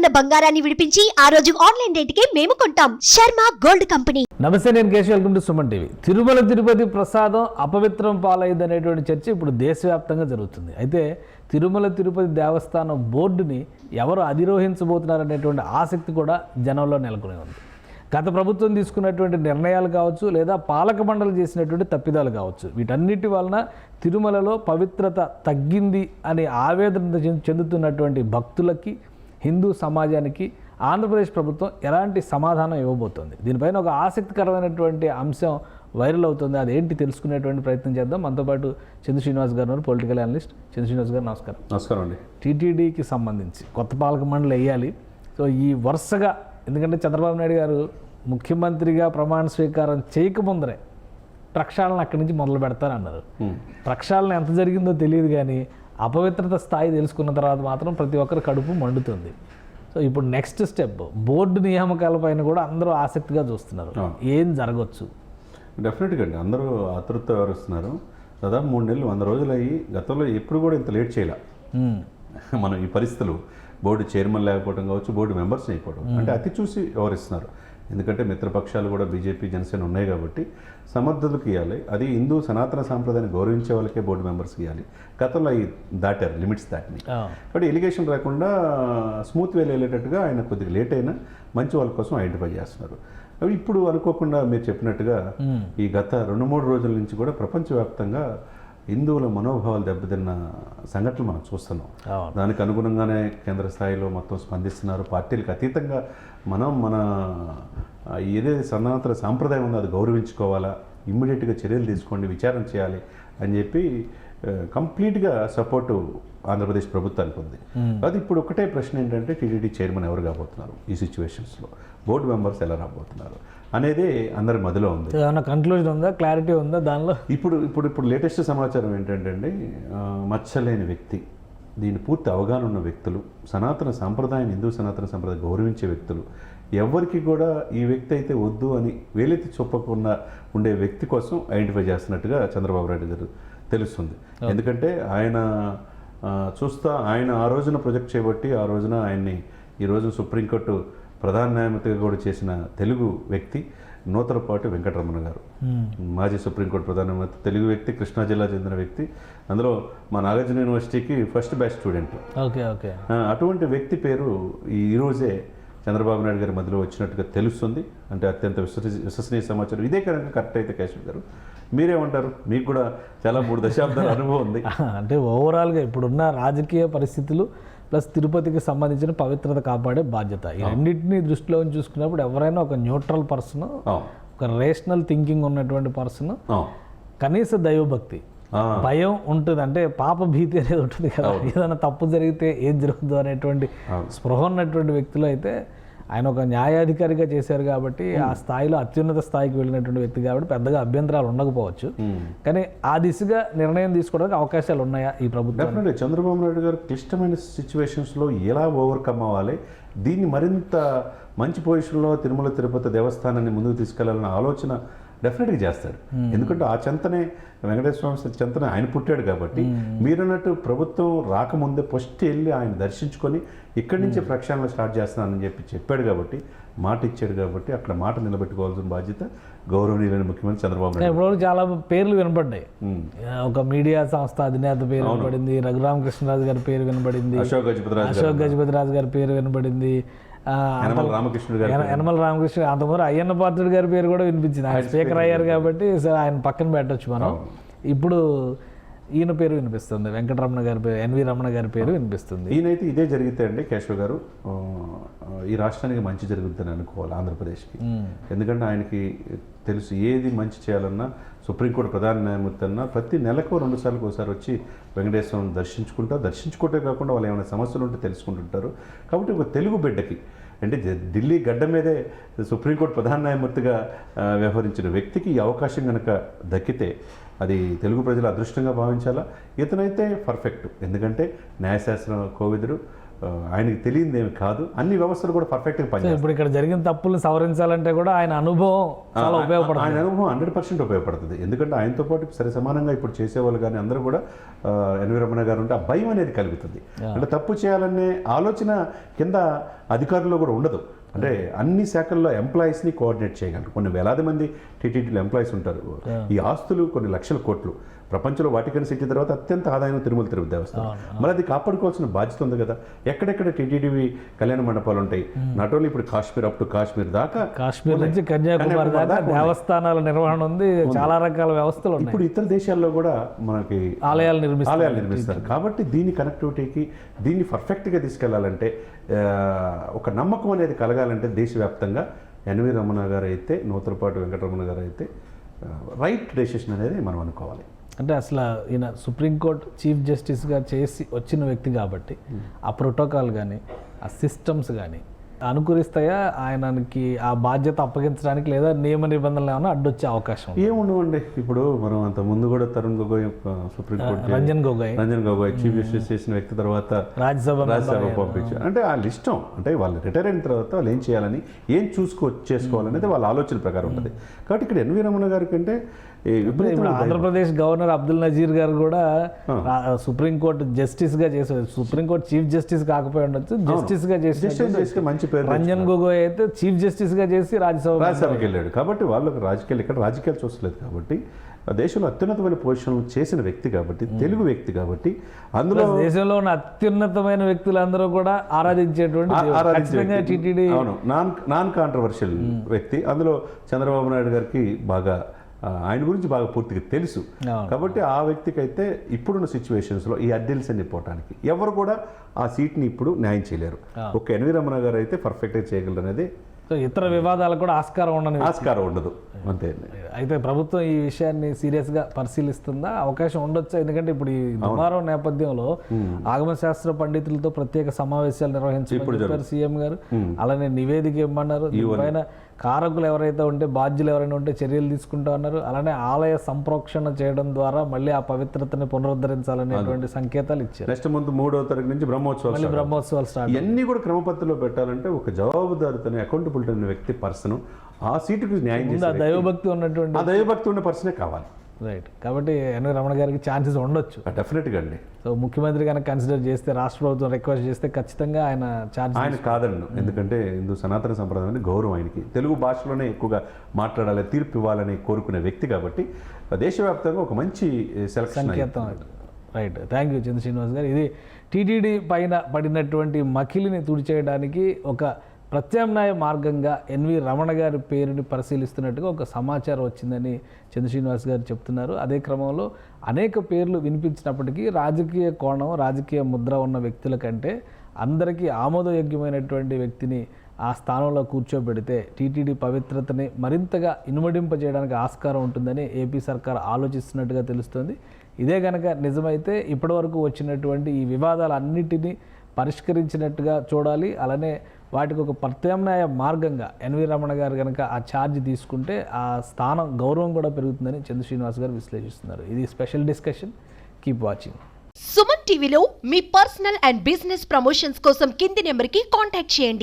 ఉన్న బంగారాన్ని విడిపించి ఆ రోజు ఆన్లైన్ రేటుకే మేము కొంటాం. Sharma gold company. నమస్తే నేను Keshav. Welcome to Suman TV. Tirumala Tirupati ప్రసాదం అపవిత్రం పాలైంది అనేటువంటి చర్చ ఇప్పుడు దేశవ్యాప్తంగా జరుగుతుంది. అయితే తిరుమల తిరుపతి దేవస్థానం బోర్డుని ఎవరు అధిరోహించబోతున్నారు అనేటువంటి ఆసక్తి కూడా జనంలో నెలకొని ఉంది. గత ప్రభుత్వం తీసుకున్నటువంటి నిర్ణయాలు కావచ్చు లేదా పాలక మండలి చేసినటువంటి తప్పిదాలు కావచ్చు వీటన్నిటి వలన తిరుమలలో పవిత్రత తగ్గింది అనే ఆవేదన చెందుతున్నటువంటి భక్తులకి హిందూ సమాజానికి ఆంధ్రప్రదేశ్ ప్రభుత్వం ఎలాంటి సమాధానం ఇవ్వబోతోంది? దీనిపైన ఒక ఆసక్తికరమైనటువంటి అంశం వైరల్ అవుతుంది. అదేంటి తెలుసుకునేటువంటి ప్రయత్నం చేద్దాం. మనతో పాటు చంద్ర శ్రీనివాస్ గారు పొలిటికల్ అనలిస్ట్ చంద్ర శ్రీనివాస్ గారు నమస్కారం. నమస్కారం అండి. టీటీడీకి సంబంధించి కొత్త పాలక మండలి వేయాలి. సో ఈ వరుసగా ఎందుకంటే చంద్రబాబు నాయుడు గారు ముఖ్యమంత్రిగా ప్రమాణ స్వీకారం చేయకముందరే ప్రక్షాళన అక్కడి నుంచి మొదలు పెడతానన్నారు. ప్రక్షాళన ఎంత జరిగిందో తెలియదు కానీ అపవిత్రత స్థాయి తెలుసుకున్న తర్వాత మాత్రం ప్రతి ఒక్కరి కడుపు మండుతుంది. సో ఇప్పుడు నెక్స్ట్ స్టెప్ బోర్డు నియామకాలపైన కూడా అందరూ ఆసక్తిగా చూస్తున్నారు. ఏం జరగచ్చు? డెఫినెట్గా అండి. అందరూ ఆతృత వ్యవహరిస్తున్నారు. దాదాపు మూడు నెలలు వంద రోజులు అయ్యి గతంలో ఎప్పుడు కూడా ఇంత లేట్ చేయాల. మనం ఈ పరిస్థితులు బోర్డు చైర్మన్ లేకపోవడం కావచ్చు బోర్డు మెంబర్స్ అయిపోవడం అంటే అతి చూసి వ్యవహరిస్తున్నారు. ఎందుకంటే మిత్రపక్షాలు కూడా బీజేపీ జనసేన ఉన్నాయి కాబట్టి సమర్థతలకు ఇవ్వాలి. అది హిందూ సనాతన సాంప్రదాయాన్ని గౌరవించే వాళ్ళకే బోర్డు మెంబర్స్కి ఇవ్వాలి. గతంలో అవి దాటారు లిమిట్స్ దాటిని ఆ. బట్ ఎలిగేషన్ రాకుండా స్మూత్ వేలు వెళ్ళేటట్టుగా ఆయన కొద్దిగా లేట్ అయినా మంచి వాళ్ళ కోసం ఐడెంటిఫై చేస్తున్నారు. అవి ఇప్పుడు అనుకోకుండా మీరు చెప్పినట్టుగా ఈ గత రెండు మూడు రోజుల నుంచి కూడా ప్రపంచవ్యాప్తంగా హిందువుల మనోభావాలు దెబ్బతిన్న సంఘటనలు మనం చూస్తున్నాం. దానికి అనుగుణంగానే కేంద్ర స్థాయిలో మొత్తం స్పందిస్తున్నారు. పార్టీలకు అతీతంగా మనం మన ఏదైతే సనాతన సాంప్రదాయం ఉందో అది గౌరవించుకోవాలా ఇమ్మీడియట్గా చర్యలు తీసుకోండి విచారణ చేయాలి అని చెప్పి కంప్లీట్గా సపోర్టు ఆంధ్రప్రదేశ్ ప్రభుత్వానికి ఉంది. అది ఇప్పుడు ఒకటే ప్రశ్న ఏంటంటే టీడీడీ చైర్మన్ ఎవరు కాబోతున్నారు ఈ సిచ్యువేషన్స్లో? బోర్డు మెంబర్స్ ఎలా రాబోతున్నారు? అనేది అందరి మదిలో ఉంది. ఏమైనా కన్క్లూజన్ ఉందా? క్లారిటీ ఉందా దానిలో? ఇప్పుడు ఇప్పుడు ఇప్పుడు లేటెస్ట్ సమాచారం ఏంటంటే అండి మచ్చలేని వ్యక్తి దీని పూర్తి అవగాహన ఉన్న వ్యక్తులు సనాతన సాంప్రదాయం హిందూ సనాతన సాంప్రదాయం గౌరవించే వ్యక్తులు. ఎవరికి కూడా ఈ వ్యక్తి అయితే వద్దు అని వేలెత్తి చూపకుండా ఉండే వ్యక్తి కోసం ఐడెంటిఫై చేస్తున్నట్టుగా చంద్రబాబు నాయుడు గారు తెలుస్తుంది. ఎందుకంటే ఆయన చూస్తా ఆయన ఆ రోజున ప్రొజెక్ట్ చేయబట్టి ఆ రోజున ఆయన్ని ఈ రోజు సుప్రీంకోర్టు ప్రధాన న్యాయమూర్తిగా కూడా చేసిన తెలుగు వ్యక్తి. నూతలపాటి వెంకటరమణ గారు. మాజీ సుప్రీంకోర్టు ప్రధాన తెలుగు వ్యక్తి కృష్ణా జిల్లా చెందిన వ్యక్తి. అందులో మా నాగార్జున యూనివర్సిటీకి first batch student. Okay okay. అటువంటి వ్యక్తి పేరు ఈ ఈరోజే చంద్రబాబు నాయుడు గారి మధ్యలో వచ్చినట్టుగా తెలుస్తుంది. అంటే అత్యంత విశ్వస విశ్వసనీయ సమాచారం. ఇదే కనుక కరెక్ట్ అయితే కేశవ్ గారు. మీరేమంటారు? మీకు కూడా చాలా మూడు దశాబ్దాల అనుభవం ఉంది. అంటే ఓవరాల్గా ఇప్పుడున్న రాజకీయ పరిస్థితులు ప్లస్ తిరుపతికి సంబంధించిన పవిత్రత కాపాడే బాధ్యత. ఈ రెండింటిని దృష్టిలో చూసుకున్నప్పుడు ఎవరైనా ఒక న్యూట్రల్ పర్సన్ ఒక రేషనల్ థింకింగ్ ఉన్నటువంటి పర్సన్ కనీస దైవభక్తి. భయం ఉంటుంది అంటే పాప భీతి అనేది ఉంటుంది కదా. ఏదైనా తప్పు జరిగితే ఏం జరుగుతుందో అనేటువంటి స్పృహ ఉన్నటువంటి వ్యక్తులు అయితే ఆయన ఒక న్యాయాధికారిగా చేశారు కాబట్టి ఆ స్థాయిలో అత్యున్నత స్థాయికి వెళ్ళినటువంటి వ్యక్తి కాబట్టి పెద్దగా అభ్యంతరాలు ఉండకపోవచ్చు. కానీ ఆ దిశగా నిర్ణయం తీసుకోవడానికి అవకాశాలు ఉన్నాయా ఈ ప్రభుత్వం చంద్రబాబు నాయుడు గారు క్లిష్టమైన సిచ్యువేషన్స్లో ఎలా ఓవర్కమ్ అవ్వాలి? దీన్ని మరింత మంచి పొజిషన్లో తిరుమల తిరుపతి దేవస్థానాన్ని ముందుకు తీసుకెళ్ళాలన్న ఆలోచన డెఫినెట్గా చేస్తాడు. ఎందుకంటే ఆ చెంతనే వెంకటేశ్వర స్వామి చెంతనే ఆయన పుట్టాడు కాబట్టి మీరన్నట్టు ప్రభుత్వం రాకముందే ఫస్ట్ వెళ్ళి ఆయన దర్శించుకొని ఇక్కడి నుంచి ప్రక్షాళన స్టార్ట్ చేస్తున్నానని చెప్పి చెప్పాడు కాబట్టి మాట ఇచ్చాడు కాబట్టి అక్కడ మాట నిలబెట్టుకోవాల్సిన బాధ్యత గౌరవనీయులైన ముఖ్యమంత్రి చంద్రబాబు నాయుడు చాలా పేర్లు వినపడ్డాయి. ఒక మీడియా సంస్థ అధినేత పేరు వినపడింది రఘురామకృష్ణరాజు గారి పేరు వినపడింది అశోక్ గజపతిరాజు అశోక్ గజపతి రాజు గారి పేరు వినపడింది రామకృష్ణుడు గారు యన- యనమల రామకృష్ణ అంతకుముందు అయ్యన్న పాత్రుడు గారి పేరు కూడా వినిపించింది. ఆయన స్పీకర్ అయ్యారు కాబట్టి సరే ఆయన పక్కన పెట్టొచ్చు మనం. ఇప్పుడు ఈయన పేరు వినిపిస్తుంది. వెంకటరమణ గారి పేరు ఎన్వి రమణ గారి పేరు వినిపిస్తుంది. ఈయనైతే ఇదే జరిగితే అండి కేశవ్ గారు. ఈ రాష్ట్రానికి మంచి జరుగుతుందని అనుకోవాలి ఆంధ్రప్రదేశ్కి. ఎందుకంటే ఆయనకి తెలుసు ఏది మంచి చేయాలన్నా సుప్రీంకోర్టు ప్రధాన న్యాయమూర్తి అన్నా ప్రతి నెలకు రెండు సార్లు ఒకసారి వచ్చి వెంకటేశ్వరం దర్శించుకుంటారు దర్శించుకోవటమే కాకుండా వాళ్ళు ఏమైనా సమస్యలు ఉంటే తెలుసుకుంటుంటారు. కాబట్టి ఒక తెలుగు బిడ్డకి అంటే ఢిల్లీ గడ్డ మీదే సుప్రీంకోర్టు ప్రధాన న్యాయమూర్తిగా వ్యవహరించిన వ్యక్తికి ఈ అవకాశం కనుక దక్కితే అది తెలుగు ప్రజల అదృష్టంగా భావించాలా? ఇతనైతే పర్ఫెక్ట్. ఎందుకంటే న్యాయశాస్త్రం కోవిదుడు. ఆయనకి తెలియదు ఏమి కాదు. అన్ని వ్యవస్థలు కూడా పర్ఫెక్ట్గా పనిచేస్తాయి ఇప్పుడు ఇక్కడ జరిగిన తప్పులను సవరించాలంటే కూడా ఆయన అనుభవం చాలా ఉపయోగపడుతుంది. ఆయన అనుభవం హండ్రెడ్ పర్సెంట్ ఉపయోగపడుతుంది. ఎందుకంటే ఆయనతో పాటు సరి సమానంగా ఇప్పుడు చేసేవాళ్ళు కానీ అందరూ కూడా ఎన్వి రమణ గారు ఉంటే ఆ భయం అనేది కలుగుతుంది. అంటే తప్పు చేయాలనే ఆలోచన కింద అధికారుల్లో కూడా ఉండదు. అంటే అన్ని శాఖల్లో ఎంప్లాయీస్ని కోఆర్డినేట్ చేయగలరు. కొన్ని వేలాది మంది టీటీడీలో ఎంప్లాయీస్ ఉంటారు. ఈ ఆస్తులు కొన్ని లక్షల కోట్లు. ప్రపంచంలో వాటికన్ సిటీ తర్వాత అత్యంత ఆదాయం తిరుమల తిరుపతి దేవస్థానం. మరి అది కాపాడుకోవాల్సిన బాధ్యత ఉంది కదా. ఎక్కడెక్కడ టీటీడీ కళ్యాణ మండపాలు ఉంటాయి. నాట్ ఓన్లీ ఇప్పుడు కాశ్మీర్ అప్ టు కాశ్మీర్ దాకా కాశ్మీర్ నుంచి కన్యాకుమారి దాకా. దేవస్థానాల నిర్వహణ ఉంది. చాలా రకాల వ్యవస్థలు ఉన్నాయి. ఇప్పుడు ఇతర దేశాల్లో కూడా మనకి ఆలయాలు నిర్మిస్తారు. ఆలయాలు నిర్మిస్తారు. కాబట్టి దీని కనెక్టివిటీకి దీన్ని పర్ఫెక్ట్గా తీసుకెళ్ళాలంటే ఒక నమ్మకం అనేది కలగాలంటే దేశవ్యాప్తంగా ఎన్వి రమణ గారు అయితే నూతలపాటి వెంకటరమణ గారు అయితే రైట్ డెసిషన్ అనేది మనం అనుకోవాలి. అంటే అసలు ఈయన సుప్రీంకోర్టు చీఫ్ జస్టిస్గా చేసి వచ్చిన వ్యక్తి కాబట్టి ఆ ప్రోటోకాల్ కానీ ఆ సిస్టమ్స్ కానీ అనుకరిస్తాయా ఆయనకి ఆ బాధ్యత అప్పగించడానికి లేదా నియమ నిబంధనలు ఏమైనా అడ్డొచ్చే అవకాశం? ఏముండవండి. ఇప్పుడు మనం అంత ముందు కూడా Tarun Gogoi supreme court Ranjan Gogoi. Ranjan Gogoi chief justice చేసిన వ్యక్తి తర్వాత రాజ్యసభ రాజ్యసభ పంపించారు. అంటే వాళ్ళ ఇష్టం అంటే వాళ్ళు రిటైర్ అయిన తర్వాత వాళ్ళు ఏం చేయాలని ఏం చూసుకో చేసుకోవాలనేది వాళ్ళ ఆలోచన ప్రకారం ఉంటుంది. కాబట్టి ఇక్కడ ఎన్వి రమణ గారి కంటే ఈ విపరీతమైన ఇప్పుడు ఆంధ్రప్రదేశ్ గవర్నర్ అబ్దుల్ నజీర్ గారు కూడా సుప్రీంకోర్టు జస్టిస్గా చేశారు సుప్రీంకోర్టు చీఫ్ జస్టిస్ కాకపోయి ఉండొచ్చు జస్టిస్గా చేసి మంచి పేరు రంజన్ గొగోయ్ అయితే చీఫ్ జస్టిస్గా చేసి రాజ్యసభ రాజ్యసభకి వెళ్ళాడు. కాబట్టి వాళ్ళకి రాజకీయాలు ఇక్కడ రాజకీయాలు చూస్తలేదు కాబట్టి దేశంలో అత్యున్నతమైన పొజిషన్లు చేసిన వ్యక్తి కాబట్టి తెలుగు వ్యక్తి కాబట్టి అందులో దేశంలో ఉన్న అత్యున్నతమైన వ్యక్తులందరూ కూడా ఆరాధించేటువంటి నాన్ నాన్ కాంట్రవర్షియల్ వ్యక్తి. అందులో చంద్రబాబు నాయుడు గారికి బాగా ఆయన గురించి బాగా పూర్తిగా తెలుసు. కాబట్టి ఆ వ్యక్తికి అయితే ఇప్పుడున్న సిచ్యువేషన్స్లో ఈ అడ్డిల్స్ అన్ని పోవటానికి ఎవరు కూడా ఆ సీట్ని ఇప్పుడు న్యాయం చేయలేరు. ఒక ఎన్వి రమణ గారు అయితే పర్ఫెక్ట్గా చేయగలరు అనేది సో ఇతర వివాదాలకు కూడా ఆస్కారం ఉండని ఆస్కారం ఉండదు. అంతే. అయితే ప్రభుత్వం ఈ విషయాన్ని సీరియస్గా పరిశీలిస్తుందా? అవకాశం ఉండొచ్చా? ఎందుకంటే ఇప్పుడు ఈ దుమారం నేపథ్యంలో ఆగమ శాస్త్ర పండితులతో ప్రత్యేక సమావేశాలు నిర్వహించారు సీఎం గారు. అలానే నివేదిక ఇవ్వమన్నారు. దీనిపైన కారకులు ఎవరైతే ఉంటే బాధ్యులు ఎవరైనా ఉంటే చర్యలు తీసుకుంటా ఉన్నారు. అలానే ఆలయ సంప్రోక్షణ చేయడం ద్వారా మళ్ళీ ఆ పవిత్రతని పునరుద్ధరించాలనేటువంటి సంకేతాలు ఇచ్చారు. నెక్స్ట్ మంత్ మూడో తారీఖు నుంచి బ్రహ్మోత్సవాలు బ్రహ్మోత్సవాలు స్టార్ట్ ఇవన్నీ కూడా క్రమపద్ధతిలో పెట్టాలంటే ఒక జవాబుదారితోనే అకౌంటబిలిటీ ఉన్న వ్యక్తి పర్సన్ ఆ సీటుకు న్యాయం దైవభక్తి ఉన్నటువంటి ఆ దైవభక్తి ఉన్న పర్సనే కావాలి. రైట్ కాబట్టి ఎన్వి రమణ గారికి ఛాన్సెస్ ఉండొచ్చు. డెఫినెట్గా అండి. సో ముఖ్యమంత్రి కనుక కన్సిడర్ చేస్తే రాష్ట్ర ప్రభుత్వం రిక్వెస్ట్ చేస్తే ఖచ్చితంగా ఆయన ఛార్జ్ ఆయన కాదన్ను. ఎందుకంటే హిందూ సనాతన సంప్రదాయం అనేది గౌరవం ఆయనకి. తెలుగు భాషలోనే ఎక్కువగా మాట్లాడాలి తీర్పు ఇవ్వాలని కోరుకునే వ్యక్తి కాబట్టి దేశవ్యాప్తంగా ఒక మంచి సెలక్షన్ సంకేతం right thank you Chandra Srinivas గారు. ఇది టీటీడీ పైన పడినటువంటి మకిలిని తుడిచేయడానికి ఒక ప్రత్యామ్నాయ మార్గంగా ఎన్వి రమణ గారి పేరుని పరిశీలిస్తున్నట్టుగా ఒక సమాచారం వచ్చిందని చంద్రశ్రీనివాస్ గారు చెప్తున్నారు. అదే క్రమంలో అనేక పేర్లు వినిపించినప్పటికీ రాజకీయ కోణం రాజకీయ ముద్ర ఉన్న వ్యక్తుల కంటే అందరికీ ఆమోదయోగ్యమైనటువంటి వ్యక్తిని ఆ స్థానంలో కూర్చోబెడితే టీటీడీ పవిత్రతని మరింతగా ఇనుమడింపజేయడానికి ఆస్కారం ఉంటుందని ఏపీ సర్కార్ ఆలోచిస్తున్నట్టుగా తెలుస్తుంది. ఇదే కనుక నిజమైతే ఇప్పటివరకు వచ్చినటువంటి ఈ వివాదాలన్నిటినీ పరిష్కరించినట్టుగా చూడాలి. అలానే వాటికి ఒక ప్రత్యామ్నాయ మార్గంగా ఎన్వి రమణ గారు కనుక ఆ ఛార్జ్ తీసుకుంటే ఆ స్థానం గౌరవం కూడా పెరుగుతుందని చంద్ర శ్రీనివాస్ గారు విశ్లేషిస్తున్నారు. ఇది special discussion keep watching Suman టీవీలో మీ పర్సనల్ అండ్ బిజినెస్ ప్రమోషన్స్ కోసం కింది నెంబర్కి కాంటాక్ట్ చేయండి.